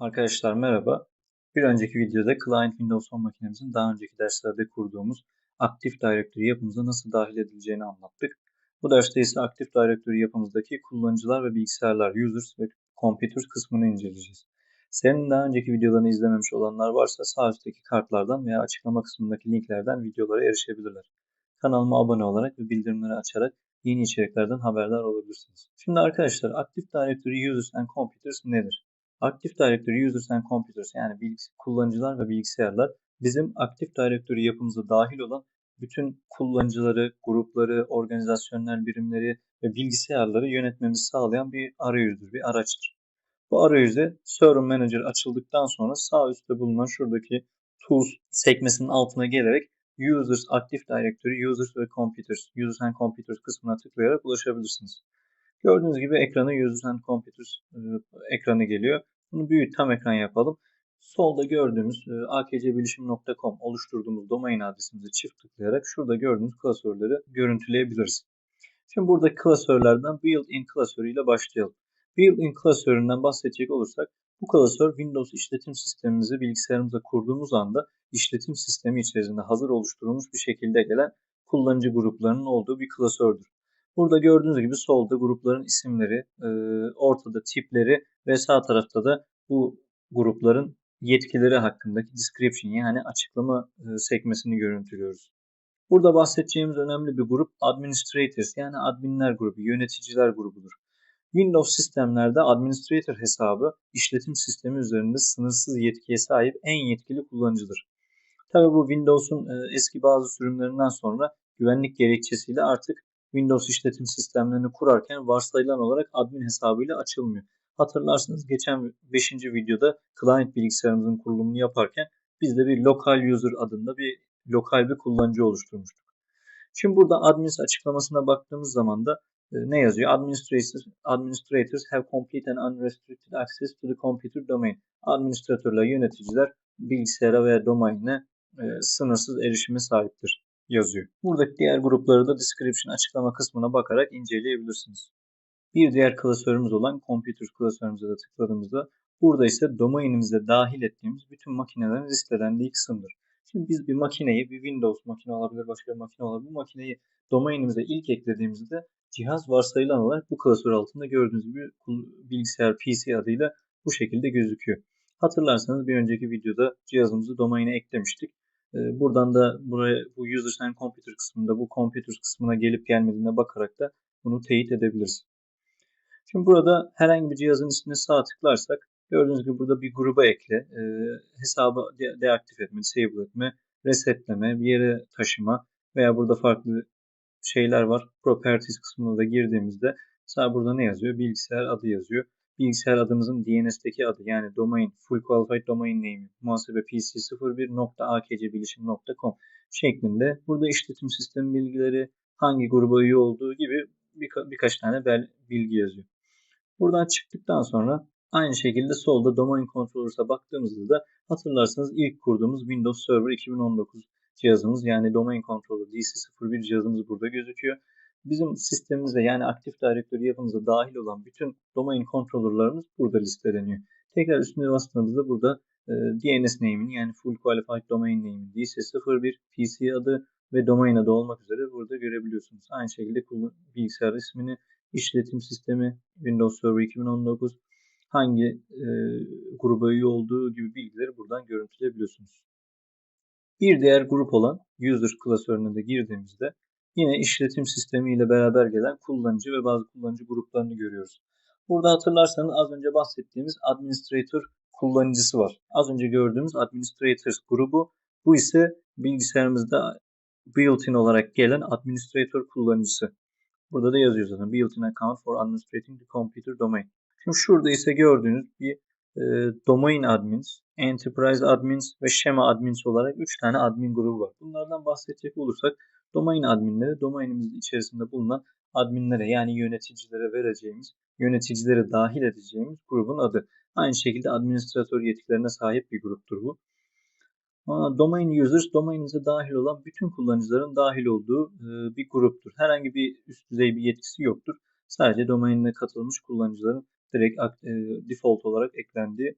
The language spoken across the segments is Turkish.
Arkadaşlar merhaba. Bir önceki videoda Client Windows 10 makinemizin daha önceki derslerde kurduğumuz Active Directory yapımıza nasıl dahil edileceğini anlattık. Bu derste ise Active Directory yapımızdaki kullanıcılar ve bilgisayarlar, users ve computers kısmını inceleyeceğiz. Senin daha önceki videolarını izlememiş olanlar varsa sağ üstteki kartlardan veya açıklama kısmındaki linklerden videolara erişebilirler. Kanalıma abone olarak ve bildirimleri açarak yeni içeriklerden haberdar olabilirsiniz. Şimdi arkadaşlar Active Directory Users and Computers nedir? Active Directory Users and Computers yani kullanıcılar ve bilgisayarlar bizim Active Directory yapımıza dahil olan bütün kullanıcıları, grupları, organizasyonel birimleri ve bilgisayarları yönetmemizi sağlayan bir arayüzdür, bir araçtır. Bu arayüzde Server Manager açıldıktan sonra sağ üstte bulunan şuradaki Tools sekmesinin altına gelerek Users, Active Directory, Users ve Computers, Users and Computers kısmına tıklayarak ulaşabilirsiniz. Gördüğünüz gibi ekranı Users and Computers e, ekranı geliyor. Bunu büyük tam ekran yapalım. Solda gördüğümüz e, akcbilişim.com oluşturduğumuz domain adresimize çift tıklayarak şurada gördüğünüz klasörleri görüntüleyebiliriz. Şimdi burada klasörlerden built-in klasörü ile başlayalım. Built-in klasöründen bahsedecek olursak bu klasör Windows işletim sistemimizi bilgisayarımıza kurduğumuz anda işletim sistemi içerisinde hazır oluşturulmuş bir şekilde gelen kullanıcı gruplarının olduğu bir klasördür. Burada gördüğünüz gibi solda grupların isimleri, e, ortada tipleri ve sağ tarafta da bu grupların yetkileri hakkındaki description yani açıklama e, sekmesini görüntülüyoruz. Burada bahsedeceğimiz önemli bir grup administrators yani adminler grubu, yöneticiler grubudur. Windows sistemlerde administrator hesabı işletim sistemi üzerinde sınırsız yetkiye sahip en yetkili kullanıcıdır. Tabi bu Windows'un e, eski bazı sürümlerinden sonra güvenlik gerekçesiyle artık Windows işletim sistemlerini kurarken varsayılan olarak admin hesabıyla açılmıyor. Hatırlarsınız geçen 5. videoda client bilgisayarımızın kurulumunu yaparken biz de bir local user adında bir lokal bir kullanıcı oluşturmuştuk. Şimdi burada admins açıklamasına baktığımız zaman da e, ne yazıyor? Administrators, administrators have complete and unrestricted access to the computer domain. Administratörler, yöneticiler bilgisayara veya domaine e, sınırsız erişime sahiptir yazıyor. Buradaki diğer grupları da description açıklama kısmına bakarak inceleyebilirsiniz. Bir diğer klasörümüz olan Computers klasörümüze de tıkladığımızda burada ise domainimize dahil ettiğimiz bütün makinelerin listelendiği kısımdır. Şimdi biz bir makineyi, bir Windows makine olabilir, başka bir makine olabilir. Bu makineyi domainimize ilk eklediğimizde cihaz varsayılan olarak bu klasör altında gördüğünüz gibi bilgisayar PC adıyla bu şekilde gözüküyor. Hatırlarsanız bir önceki videoda cihazımızı domaine eklemiştik. Ee, buradan da buraya bu Users and Computer kısmında bu Computers kısmına gelip gelmediğine bakarak da bunu teyit edebiliriz. Şimdi burada herhangi bir cihazın ismine sağ tıklarsak gördüğünüz gibi burada bir gruba ekle, e, hesabı de deaktif etme, disable etme, resetleme, bir yere taşıma veya burada farklı şeyler var. Properties kısmına da girdiğimizde sağ burada ne yazıyor? Bilgisayar adı yazıyor bilgisayar adımızın DNS'teki adı yani domain full qualified domain name muhasebe pc01.akcbilişim.com şeklinde burada işletim sistemi bilgileri hangi gruba üye olduğu gibi birka birkaç tane bilgi yazıyor. Buradan çıktıktan sonra aynı şekilde solda domain controllers'a baktığımızda da hatırlarsanız ilk kurduğumuz Windows Server 2019 cihazımız yani domain controller DC01 cihazımız burada gözüküyor bizim sistemimize yani Active Directory yapımıza dahil olan bütün domain controller'larımız burada listeleniyor. Tekrar üstüne bastığımızda burada e, DNS name'in yani Full Qualified Domain name'in DC01, PC adı ve domain adı olmak üzere burada görebiliyorsunuz. Aynı şekilde bilgisayar ismini, işletim sistemi, Windows Server 2019, hangi e, gruba üye olduğu gibi bilgileri buradan görüntüleyebiliyorsunuz. Bir diğer grup olan User klasörüne de girdiğimizde Yine işletim sistemi ile beraber gelen kullanıcı ve bazı kullanıcı gruplarını görüyoruz. Burada hatırlarsanız az önce bahsettiğimiz administrator kullanıcısı var. Az önce gördüğümüz administrators grubu. Bu ise bilgisayarımızda built-in olarak gelen administrator kullanıcısı. Burada da yazıyor zaten built-in account for administrating the computer domain. Şimdi şurada ise gördüğünüz bir e, domain admins, enterprise admins ve schema admins olarak 3 tane admin grubu var. Bunlardan bahsedecek olursak Domain adminleri domainimizin içerisinde bulunan adminlere yani yöneticilere vereceğimiz, yöneticilere dahil edeceğimiz grubun adı. Aynı şekilde administratör yetkilerine sahip bir gruptur bu. Domain users, domainimize dahil olan bütün kullanıcıların dahil olduğu e, bir gruptur. Herhangi bir üst düzey bir yetkisi yoktur. Sadece domainine katılmış kullanıcıların direkt e, default olarak eklendiği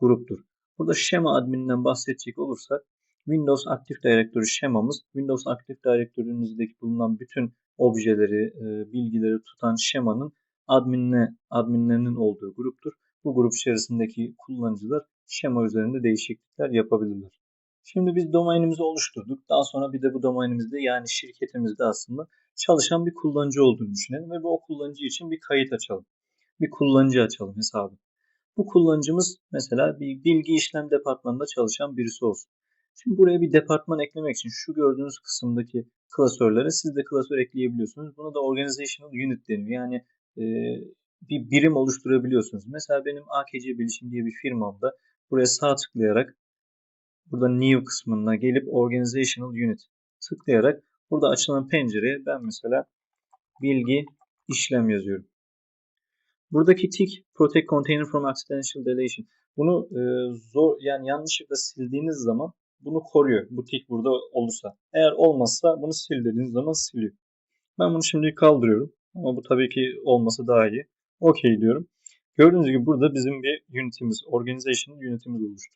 gruptur. Burada şema admininden bahsedecek olursak Windows Active Directory şemamız Windows Active Directory'nizdeki bulunan bütün objeleri, e, bilgileri tutan şemanın adminine, adminlerinin olduğu gruptur. Bu grup içerisindeki kullanıcılar şema üzerinde değişiklikler yapabilirler. Şimdi biz domainimizi oluşturduk. Daha sonra bir de bu domainimizde yani şirketimizde aslında çalışan bir kullanıcı olduğunu düşünelim ve bu o kullanıcı için bir kayıt açalım. Bir kullanıcı açalım hesabı. Bu kullanıcımız mesela bir bilgi işlem departmanında çalışan birisi olsun. Şimdi buraya bir departman eklemek için şu gördüğünüz kısımdaki klasörlere siz de klasör ekleyebiliyorsunuz. Buna da organizational unit deniyor. Yani e, bir birim oluşturabiliyorsunuz. Mesela benim AKC Bilişim diye bir firmamda buraya sağ tıklayarak burada new kısmına gelip organizational unit tıklayarak burada açılan pencereye ben mesela bilgi işlem yazıyorum. Buradaki tick protect container from accidental deletion. Bunu e, zor yani yanlışlıkla sildiğiniz zaman bunu koruyor. Bu tick burada olursa. Eğer olmazsa bunu sil dediğiniz zaman siliyor. Ben bunu şimdi kaldırıyorum. Ama bu tabii ki olması daha iyi. OK diyorum. Gördüğünüz gibi burada bizim bir unitimiz, organization unitimiz oluştu.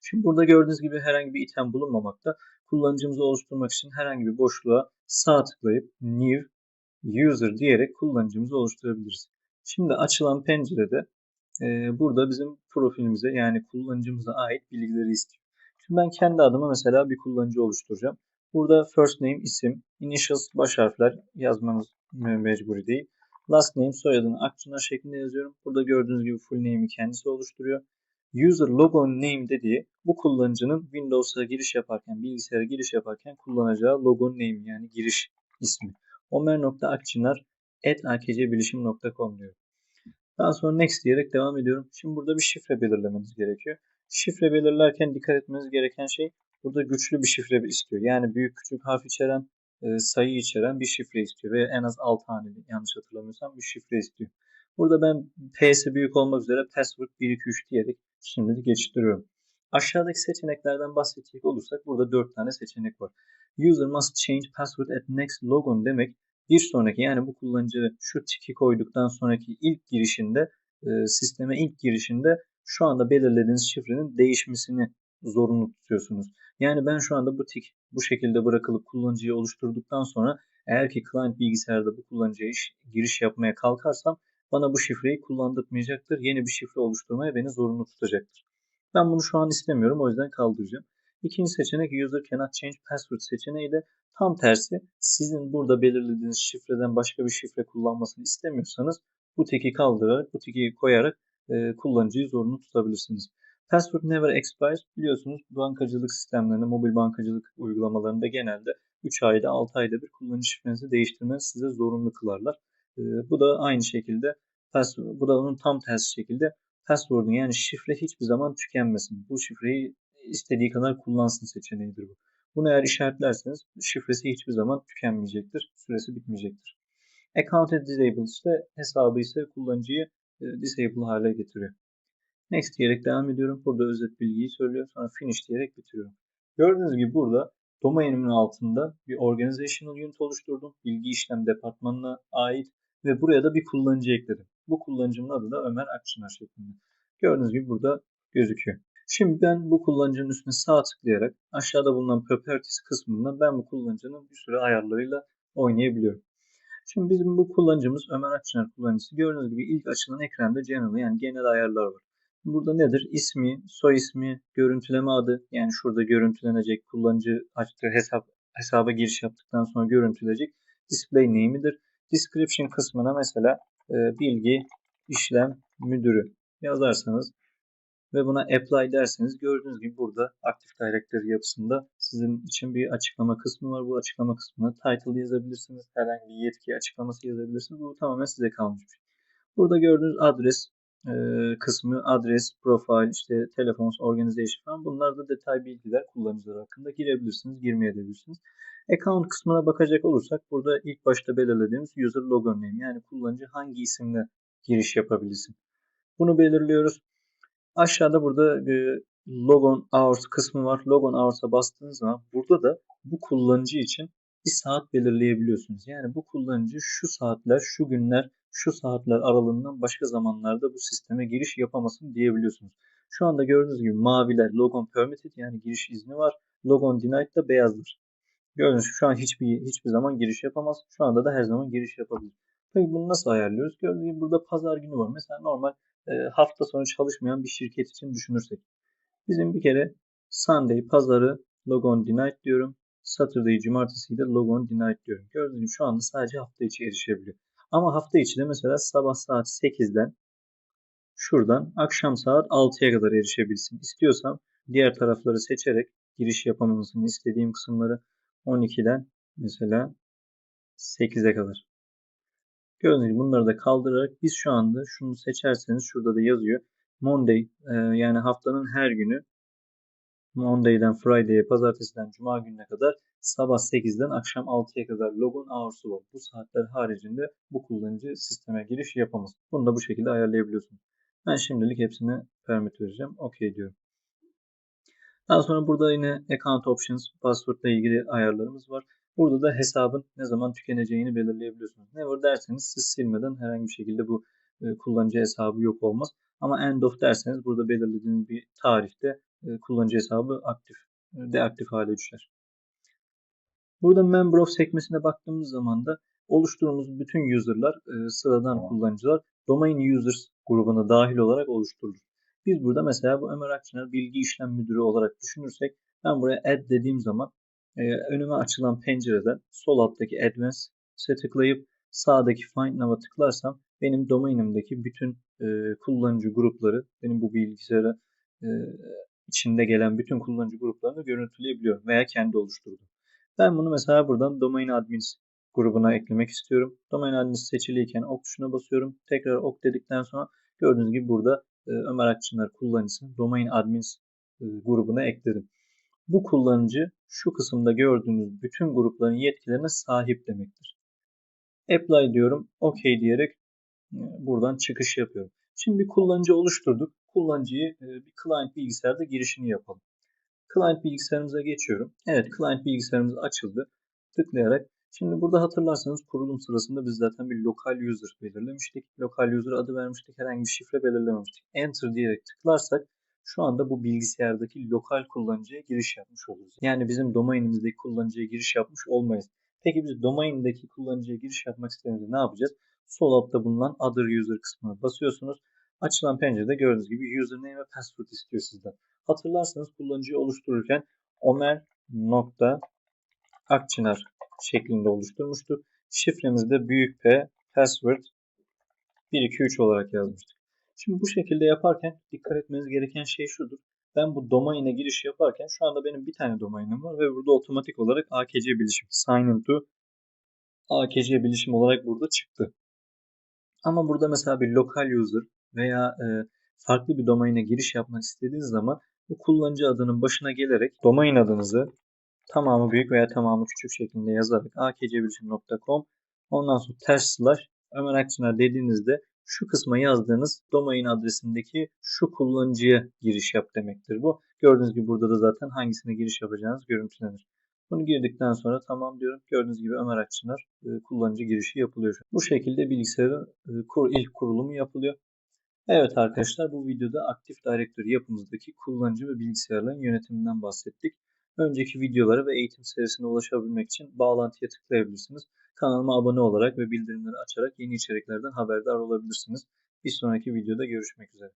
Şimdi burada gördüğünüz gibi herhangi bir item bulunmamakta. Kullanıcımızı oluşturmak için herhangi bir boşluğa sağ tıklayıp new user diyerek kullanıcımızı oluşturabiliriz. Şimdi açılan pencerede e, burada bizim profilimize yani kullanıcımıza ait bilgileri istiyor. Şimdi ben kendi adıma mesela bir kullanıcı oluşturacağım. Burada first name isim, initials baş harfler yazmanız mecburi değil. Last name soyadını Akçınar şeklinde yazıyorum. Burada gördüğünüz gibi full name'i kendisi oluşturuyor. User logo name dediği bu kullanıcının Windows'a giriş yaparken, bilgisayara giriş yaparken kullanacağı logo name yani giriş ismi. omer.akçınar.akcbilişim.com diyor. Daha sonra next diyerek devam ediyorum. Şimdi burada bir şifre belirlemeniz gerekiyor. Şifre belirlerken dikkat etmeniz gereken şey burada güçlü bir şifre istiyor. Yani büyük küçük harf içeren, e, sayı içeren bir şifre istiyor. Ve en az 6 haneli yanlış hatırlamıyorsam bir şifre istiyor. Burada ben P'si büyük olmak üzere password 1 2 3 diyerek şimdi geçiştiriyorum. Aşağıdaki seçeneklerden bahsedecek olursak burada 4 tane seçenek var. User must change password at next logon demek bir sonraki yani bu kullanıcı şu tiki koyduktan sonraki ilk girişinde e, sisteme ilk girişinde şu anda belirlediğiniz şifrenin değişmesini zorunlu tutuyorsunuz. Yani ben şu anda bu tik bu şekilde bırakılıp kullanıcıyı oluşturduktan sonra eğer ki client bilgisayarda bu kullanıcıya iş, giriş yapmaya kalkarsam bana bu şifreyi kullandırmayacaktır. Yeni bir şifre oluşturmaya beni zorunlu tutacaktır. Ben bunu şu an istemiyorum o yüzden kaldıracağım. İkinci seçenek user cannot change password seçeneği de tam tersi. Sizin burada belirlediğiniz şifreden başka bir şifre kullanmasını istemiyorsanız bu tiki kaldırarak, bu tiki koyarak e, kullanıcıyı zorunlu tutabilirsiniz. Password never expires biliyorsunuz bankacılık sistemlerinde, mobil bankacılık uygulamalarında genelde 3 ayda 6 ayda bir kullanıcı şifrenizi değiştirmenizi size zorunlu kılarlar. E, bu da aynı şekilde bu da onun tam tersi şekilde password'un yani şifre hiçbir zaman tükenmesin. Bu şifreyi istediği kadar kullansın seçeneğidir bu. Bunu eğer işaretlerseniz şifresi hiçbir zaman tükenmeyecektir. Süresi bitmeyecektir. Accounted Disabled ise hesabı ise kullanıcıyı disable hale getiriyor. Next diyerek devam ediyorum. Burada özet bilgiyi söylüyor. Sonra finish diyerek bitiriyorum. Gördüğünüz gibi burada domainimin altında bir organizational unit oluşturdum. Bilgi işlem departmanına ait ve buraya da bir kullanıcı ekledim. Bu kullanıcımın adı da Ömer Akçınar şeklinde. Gördüğünüz gibi burada gözüküyor. Şimdi ben bu kullanıcının üstüne sağ tıklayarak aşağıda bulunan Properties kısmında ben bu kullanıcının bir sürü ayarlarıyla oynayabiliyorum. Şimdi bizim bu kullanıcımız Ömer Akçınar kullanıcısı. Gördüğünüz gibi ilk açılan ekranda General yani genel ayarlar var. Burada nedir? İsmi, soy ismi, görüntüleme adı yani şurada görüntülenecek kullanıcı açtığı hesap hesaba giriş yaptıktan sonra görüntülecek display name'idir. Description kısmına mesela e, bilgi işlem müdürü yazarsanız ve buna apply derseniz gördüğünüz gibi burada Active Directory yapısında sizin için bir açıklama kısmı var. Bu açıklama kısmına title yazabilirsiniz. Herhangi bir yetki açıklaması yazabilirsiniz. Bu tamamen size kalmış bir şey. Burada gördüğünüz adres e, kısmı adres, profile, işte telefon, organization falan bunlar da detay bilgiler kullanıcılar hakkında girebilirsiniz, girmeyebilirsiniz. Account kısmına bakacak olursak burada ilk başta belirlediğimiz user logo name yani kullanıcı hangi isimle giriş yapabilsin. Bunu belirliyoruz. Aşağıda burada e, logon hours kısmı var. Logon hours'a bastığınız zaman burada da bu kullanıcı için bir saat belirleyebiliyorsunuz. Yani bu kullanıcı şu saatler, şu günler, şu saatler aralığından başka zamanlarda bu sisteme giriş yapamasın diyebiliyorsunuz. Şu anda gördüğünüz gibi maviler logon permitted yani giriş izni var. Logon denied da beyazdır. Gördüğünüz şu an hiçbir hiçbir zaman giriş yapamaz. Şu anda da her zaman giriş yapabilir. Peki bunu nasıl ayarlıyoruz? Gördüğünüz gibi burada pazar günü var. Mesela normal hafta sonu çalışmayan bir şirket için düşünürsek. Bizim bir kere Sunday, pazarı logon denied diyorum. Saturday, cumartesi de logon denied diyorum. Gördüğünüz şu anda sadece hafta içi erişebiliyor. Ama hafta içi de mesela sabah saat 8'den şuradan akşam saat 6'ya kadar erişebilsin. İstiyorsam diğer tarafları seçerek giriş yapamamasını istediğim kısımları 12'den mesela 8'e kadar. Gördüğünüz gibi bunları da kaldırarak biz şu anda şunu seçerseniz şurada da yazıyor. Monday e, yani haftanın her günü Monday'den Friday'e, pazartesiden cuma gününe kadar sabah 8'den akşam 6'ya kadar logon hour'su var. Bu saatler haricinde bu kullanıcı sisteme giriş yapamaz. Bunu da bu şekilde ayarlayabiliyorsunuz. Ben şimdilik hepsine permit vereceğim. OK diyorum. Daha sonra burada yine account options, password ile ilgili ayarlarımız var. Burada da hesabın ne zaman tükeneceğini belirleyebiliyorsunuz. Never derseniz siz silmeden herhangi bir şekilde bu e, kullanıcı hesabı yok olmaz. Ama end of derseniz burada belirlediğiniz bir tarihte e, kullanıcı hesabı aktif, e, deaktif hale düşer. Burada Member of sekmesine baktığımız zaman da oluşturduğumuz bütün user'lar, sıradan kullanıcılar Domain Users grubuna dahil olarak oluşturulur. Biz burada mesela bu Ömer Akçınar bilgi işlem müdürü olarak düşünürsek ben buraya add dediğim zaman önüme açılan pencereden sol alttaki Advanced'e tıklayıp sağdaki Find Now'a tıklarsam benim domainimdeki bütün kullanıcı grupları, benim bu bilgisayara içinde gelen bütün kullanıcı gruplarını görüntüleyebiliyorum veya kendi oluşturdum. Ben bunu mesela buradan Domain Admins grubuna eklemek istiyorum. Domain Admins seçiliyken ok tuşuna basıyorum. Tekrar ok dedikten sonra gördüğünüz gibi burada Ömer Akçınar kullanıcısını Domain Admins grubuna ekledim. Bu kullanıcı şu kısımda gördüğünüz bütün grupların yetkilerine sahip demektir. Apply diyorum. OK diyerek buradan çıkış yapıyorum. Şimdi bir kullanıcı oluşturduk. Kullanıcıyı bir client bilgisayarda girişini yapalım. Client bilgisayarımıza geçiyorum. Evet client bilgisayarımız açıldı. Tıklayarak Şimdi burada hatırlarsanız kurulum sırasında biz zaten bir local user belirlemiştik. Local user adı vermiştik. Herhangi bir şifre belirlememiştik. Enter diyerek tıklarsak şu anda bu bilgisayardaki lokal kullanıcıya giriş yapmış oluruz. Yani bizim domainimizdeki kullanıcıya giriş yapmış olmayız. Peki biz domaindeki kullanıcıya giriş yapmak istediğimizde ne yapacağız? Sol altta bulunan other user kısmına basıyorsunuz. Açılan pencerede gördüğünüz gibi username ve password istiyor sizden. Hatırlarsanız kullanıcıyı oluştururken Omer şeklinde oluşturmuştuk. Şifremizi de büyük P password 123 olarak yazmıştık. Şimdi bu şekilde yaparken dikkat etmeniz gereken şey şudur. Ben bu domaine giriş yaparken şu anda benim bir tane domainim var ve burada otomatik olarak AKC bilişim sign into AKC bilişim olarak burada çıktı. Ama burada mesela bir local user veya e, farklı bir domaine giriş yapmak istediğiniz zaman bu kullanıcı adının başına gelerek domain adınızı tamamı büyük veya tamamı küçük şeklinde yazarak akcbilişim.com ondan sonra ters slash Ömer Akçınar dediğinizde şu kısma yazdığınız domain adresindeki şu kullanıcıya giriş yap demektir bu. Gördüğünüz gibi burada da zaten hangisine giriş yapacağınız görüntülenir. Bunu girdikten sonra tamam diyorum. Gördüğünüz gibi Ömer Akçınar e, kullanıcı girişi yapılıyor. Bu şekilde bilgisayarın e, ilk kurulumu yapılıyor. Evet arkadaşlar bu videoda Active Directory yapımızdaki kullanıcı ve bilgisayarların yönetiminden bahsettik. Önceki videoları ve eğitim serisine ulaşabilmek için bağlantıya tıklayabilirsiniz. Kanalıma abone olarak ve bildirimleri açarak yeni içeriklerden haberdar olabilirsiniz. Bir sonraki videoda görüşmek üzere.